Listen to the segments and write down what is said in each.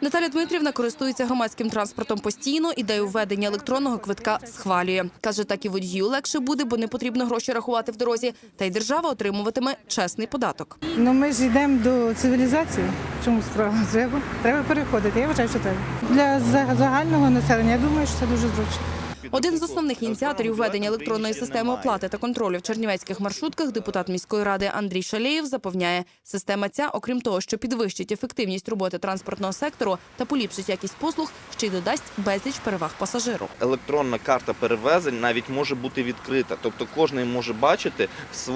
Наталя Дмитрівна користується громадським транспортом постійно. Ідею введення електронного квитка схвалює. Каже, так і водію легше буде, бо не потрібно гроші рахувати в дорозі. Та й держава отримуватиме чесний податок. Ну ми ж йдемо до цивілізації. Чому справа? Треба, треба переходити. Я вважаю, що треба. Для за- загального населення я думаю, що це дуже зручно. Один з основних ініціаторів введення електронної системи оплати та контролю в чернівецьких маршрутках, депутат міської ради Андрій Шалєєв, запевняє, система ця, окрім того, що підвищить ефективність роботи транспортного сектору та поліпшить якість послуг, ще й додасть безліч переваг пасажиру. електронна карта перевезень навіть може бути відкрита. Тобто кожен може бачити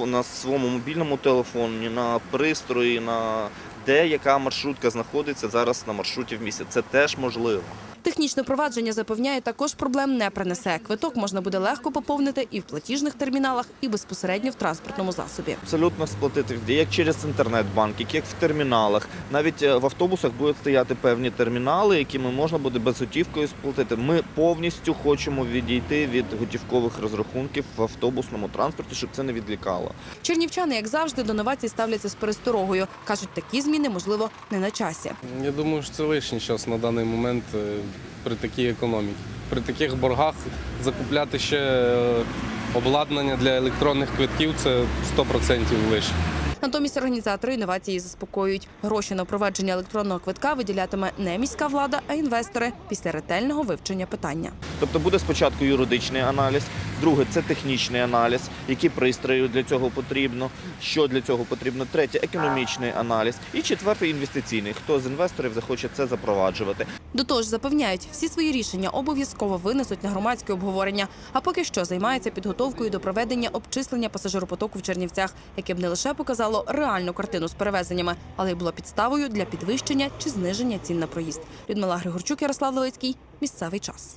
на своєму мобільному телефоні, на пристрої, на де яка маршрутка знаходиться зараз на маршруті в місті. Це теж можливо. Технічне провадження запевняє, також проблем не принесе. Квиток можна буде легко поповнити і в платіжних терміналах, і безпосередньо в транспортному засобі. Абсолютно сплатити як через інтернет-банк, як в терміналах. Навіть е, в автобусах будуть стояти певні термінали, якими можна буде безготівкою сплатити. Ми повністю хочемо відійти від готівкових розрахунків в автобусному транспорті, щоб це не відлікало. Чернівчани, як завжди, до новацій ставляться з пересторогою. кажуть, такі зміни можливо не на часі. Я думаю, що це лишній час на даний момент е, при такій економіці. При таких боргах закупляти ще е, обладнання для електронних квитків це 100% лишнє. Натомість організатори інновації заспокоюють. Гроші на впровадження електронного квитка виділятиме не міська влада, а інвестори після ретельного вивчення питання. Тобто буде спочатку юридичний аналіз, друге це технічний аналіз, які пристрої для цього потрібно, що для цього потрібно. Третє економічний аналіз. І четвертий інвестиційний. Хто з інвесторів захоче це запроваджувати. До того ж, запевняють, всі свої рішення обов'язково винесуть на громадське обговорення. А поки що займаються підготовкою до проведення обчислення пасажиропотоку в Чернівцях, яке б не лише показало реальну картину з перевезеннями, але й було підставою для підвищення чи зниження цін на проїзд. Людмила Григорчук, Ярослав Левицький. Місцевий час.